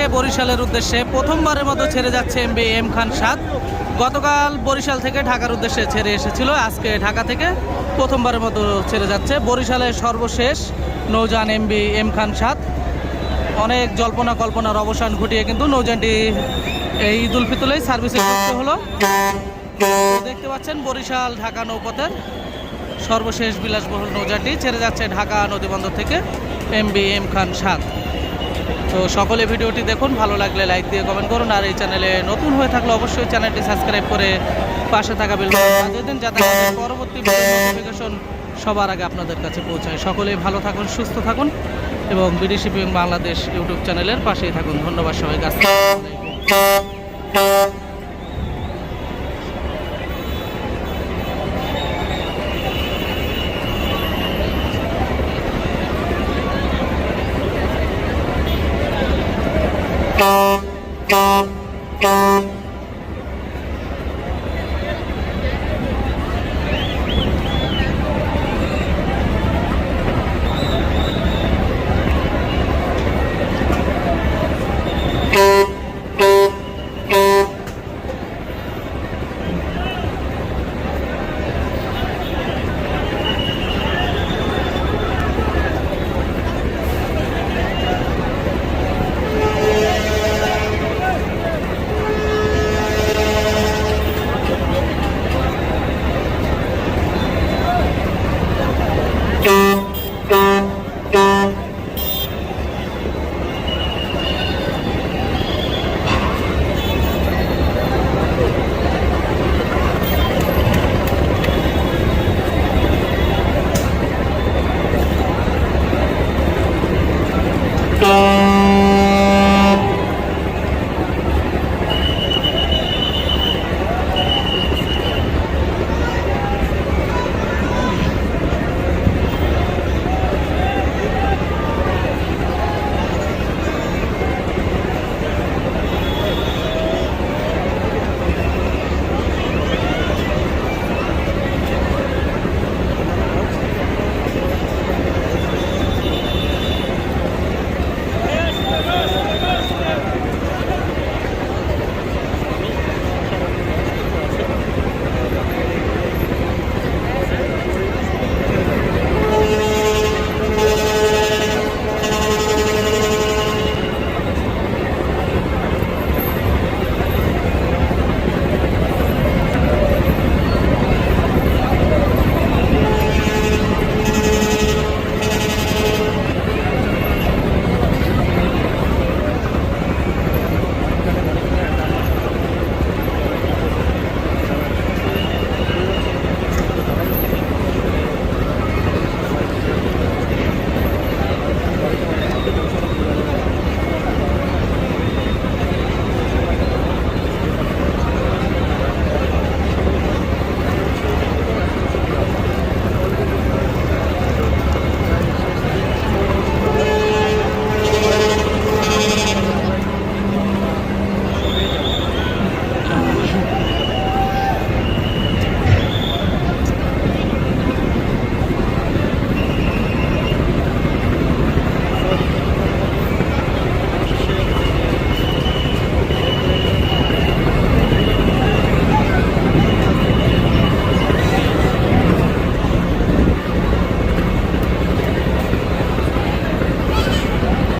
থেকে বরিশালের উদ্দেশ্যে প্রথমবারের মতো ছেড়ে যাচ্ছে এমবি এম খান সাত গতকাল বরিশাল থেকে ঢাকার উদ্দেশ্যে ছেড়ে এসেছিল। আজকে ঢাকা থেকে প্রথমবারের মতো ছেড়ে যাচ্ছে। বরিশালের সর্বশেষ নৌযান এমবি এম খান সাত অনেক জল্পনা কল্পনার অবসান ঘটিয়ে কিন্তু নৌযানটি এই ঈদ উল ফিতরেই সার্ভিসে যুক্ত হলো। দেখতে পাচ্ছেন বরিশাল ঢাকা নৌপথের সর্বশেষ বিলাসবহুল নৌযানটি ছেড়ে যাচ্ছে ঢাকা নদীবন্দর থেকে এম বি এম খান সাত তো সকলে ভিডিওটি দেখুন, ভালো লাগলে লাইক দিয়ে কমেন্ট করুন, আর এই চ্যানেলে নতুন হয়ে থাকলে অবশ্যই চ্যানেলটি সাবস্ক্রাইব করে পাশে থাকা বেল বাজিয়ে যাতে পরবর্তী নোটিফিকেশন সবার আগে আপনাদের কাছে পৌঁছায়। সকলেই ভালো থাকুন, সুস্থ থাকুন এবং বিদেশি বাংলাদেশ ইউটিউব চ্যানেলের পাশেই থাকুন। ধন্যবাদ সবাইকে, আসসালামু Thank you.